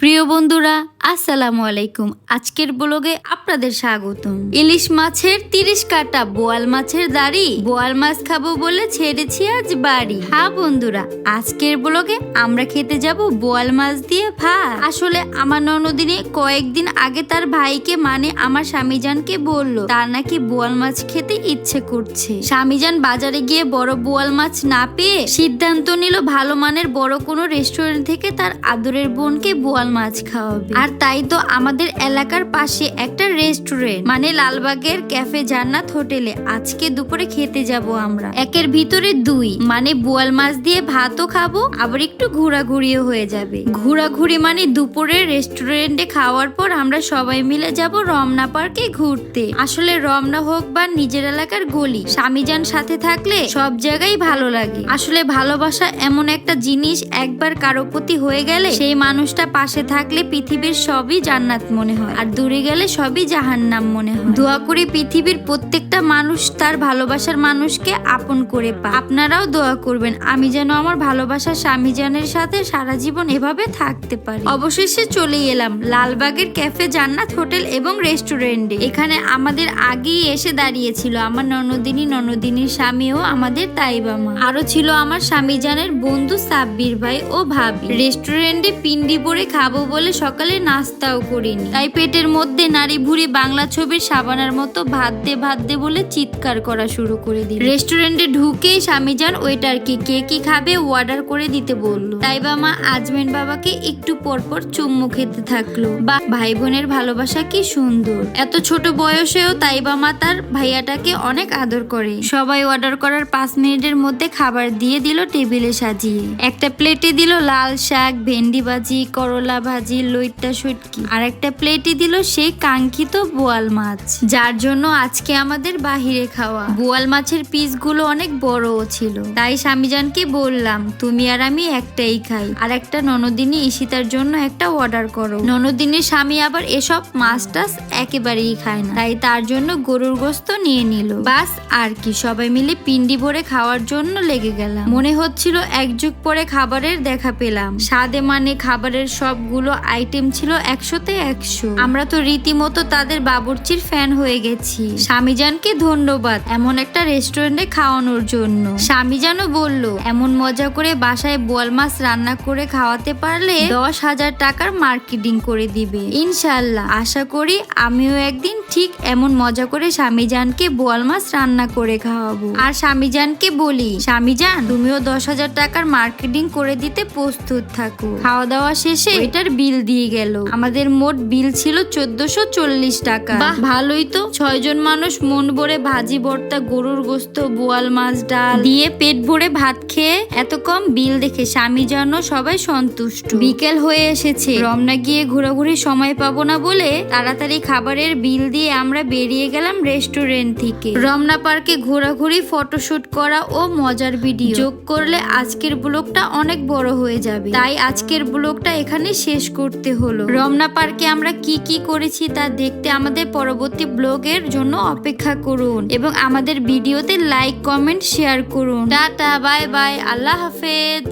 প্রিয় বন্ধুরা আসসালামু আলাইকুম। আজকের ব্লগে আপনাদের স্বাগতম। ইলিশ মাছের তিরিশ কাটা বোয়াল মাছের দাড়ি। বোয়াল মাছ খাব বলে ছেড়েছি আজ বাড়ি। হ্যাঁ বন্ধুরা, আজকের ব্লগে আমরা খেতে যাব বোয়াল মাছ দিয়ে ভাত। আসলে আমার ননদিনে কয়েকদিন আগে তার ভাইকে মানে আমার স্বামীজানকে বলল, তার নাকি বোয়াল মাছ খেতে ইচ্ছে করছে। স্বামীজান বাজারে গিয়ে বড় বোয়াল মাছ না পেয়ে সিদ্ধান্ত নিল ভালো মানের বড় কোনো রেস্টুরেন্ট থেকে তার আদরের বোনকে বোয়াল মাছ খাওয়াবে। আর তাই তো আমাদের এলাকার পাশে একটা রেস্টুরেন্ট মানে লালবাগের ক্যাফে জান্নাত হোটেলে। আজকে দুপুরে খেতে যাব আমরা। একের ভিতরে দুই মানে বোয়াল মাছ দিয়ে ভাতও খাব, আবার একটু ঘোরাঘুরিও হয়ে যাবে। ঘোরাঘুরি মানে দুপুরে রেস্টুরেন্টে খাওয়ার পর আমরা সবাই মিলে যাব রমনা পার্কে ঘুরতে। আসলে রমনা হোক বা নিজের এলাকার গলি, স্বামীজান সাথে থাকলে সব জায়গায় ভালো লাগে। আসলে ভালোবাসা এমন একটা জিনিস একবার কারও প্রতি হয়ে গেলে সেই মানুষটা পাশে থাকলে পৃথিবীর সবই জান্নাত মনে হয়। আর দূরে গেলে সবই জাহান্নাম মনে হয়। দোয়া করি পৃথিবীর প্রত্যেকটা মানুষ তার ভালোবাসার মানুষকে আপন করে পা আপনারাও দোয়া করবেন, আমি যেন আমার ভালোবাসার স্বামীজানের সাথে সারা জীবন এভাবে থাকতে পারি। অবশেষে চলে এলাম, লালবাগের ক্যাফে জান্নাত হোটেল এবং রেস্টুরেন্টে। এখানে আমাদের আগেই এসে দাঁড়িয়েছিল আমার ননদিনী, ননদিনীর স্বামী ও আমাদের তাইবা মা। আরও ছিল আমার স্বামীজানের বন্ধু সাব্বির ভাই ও ভাবি। রেস্টুরেন্টে পিন্ডি পরে খাব বলে সকালে নাস্তাও করিনি। তাই পেটের মধ্যে নারী ভুড়ি বাংলা ছবির সাবানার মতো ভাত দে ভাত দে বলে চিৎকার করা শুরু করে দিল। রেস্টুরেন্টে ঢুকেই স্বামী যান ওয়েটারকে কে কি খাবে অর্ডার করে দিতে বলল। তাইবা মা আজমেন বাবাকে একটু পরপর চুম্মু খেতে থাকল। বা ভাই বোনের ভালোবাসা কি সুন্দর। এত ছোট বয়সেও তাইবা মা তার ভাইয়াটাকে অনেক আদর করে। সবাই অর্ডার করার পাঁচ মিনিটের মধ্যে খাবার দিয়ে দিল টেবিলে সাজিয়ে। একটা প্লেটে দিল লাল শাক, ভেন্ডি ভাজি, করলা ভাজি, লইট্টা শুটকি আর একটা প্লেটে দিল সেই কাঙ্ক্ষিত বোয়াল মাছ, যার জন্য আজকে আমাদের বাহিরে খাওয়া। বোয়াল মাছের পিসগুলো অনেক বড়ও ছিল। তাই স্বামীজানকে বললাম, তুমি আর আমি একটাই খাই। আর একটা ননদিনী ঈশিতার জন্য একটা অর্ডার করো। ননদিনীর স্বামী আবার এসব মাছ টাছ একেবারেই খায় না। তাই তার জন্য গরুর গোস্ত নিয়ে নিল। বাস, আর কি, সবাই মিলে পিন্ডি ভরে খাওয়ার জন্য লেগে গেলাম। মনে হচ্ছিল এক যুগ পরে খাবারের দেখা পেলাম। স্বাদে মানে খাবারের সবগুলো আইটেম ছিল একশোতে একশো। আমরা তো রীতিমতো তাদের বাবুর্চির ফ্যান হয়ে গেছি। স্বামীজানকে ধন্যবাদ এমন একটা রেস্টুরেন্টে খাওয়ানোর জন্য। স্বামীজানও বলল, এমন মজা করে বাসায় বোয়াল মাছ রান্না করে খাওয়াতে পারলে দশ হাজার টাকার মার্কেটিং করে দিবে। ইনশাল্লাহ। আশা করি আমিও একদিন ঠিক এমন মজা করে স্বামীজানকে বোয়াল মাছ রান্না করে খাওয়াবো। আর স্বামীজানকে বলি স্বামীজান তুমিও দশ হাজার টাকার মার্কেটিং করে দিতে প্রস্তুত থাকো। খাওয়া দাওয়া শেষে এটার বিল দিয়ে গেল। আমাদের মোট বিল ছিল চোদ্দশো চল্লিশ টাকা। ভালোই তো। ছয়জন মানুষ মন ভরে ভাজি ভর্তা গরুর গোস্ত বোয়াল মাছ ডাল দিয়ে পেট ভরে ভাত খেয়ে এত কম বিল দেখে স্বামী যেন সবাই সন্তুষ্ট। বিকেল হয়ে এসেছে। রমনা গিয়ে ঘোরাঘুরি সময় পাবো না বলে তাড়াতাড়ি খাবারের বিল দিয়ে আমরা বেরিয়ে গেলাম রেস্টুরেন্ট থেকে। রমনা পার্কে ঘোরাঘুরি, ফটোশুট করা ও মজার ভিডিও। যোগ করলে আজকের ব্লগটা অনেক বড় হয়ে যাবে। তাই আজকের ব্লগটা এখানে শেষ করতে হলো। রমনা পার্কে আমরা কি কি করেছি তা দেখতে আমাদের পরবর্তী ব্লগের জন্য অপেক্ষা করুন এবং আমাদের ভিডিওতে লাইক, কমেন্ট, শেয়ার করুন। Ta-ta, bye bye. আল্লাহ হাফেজ।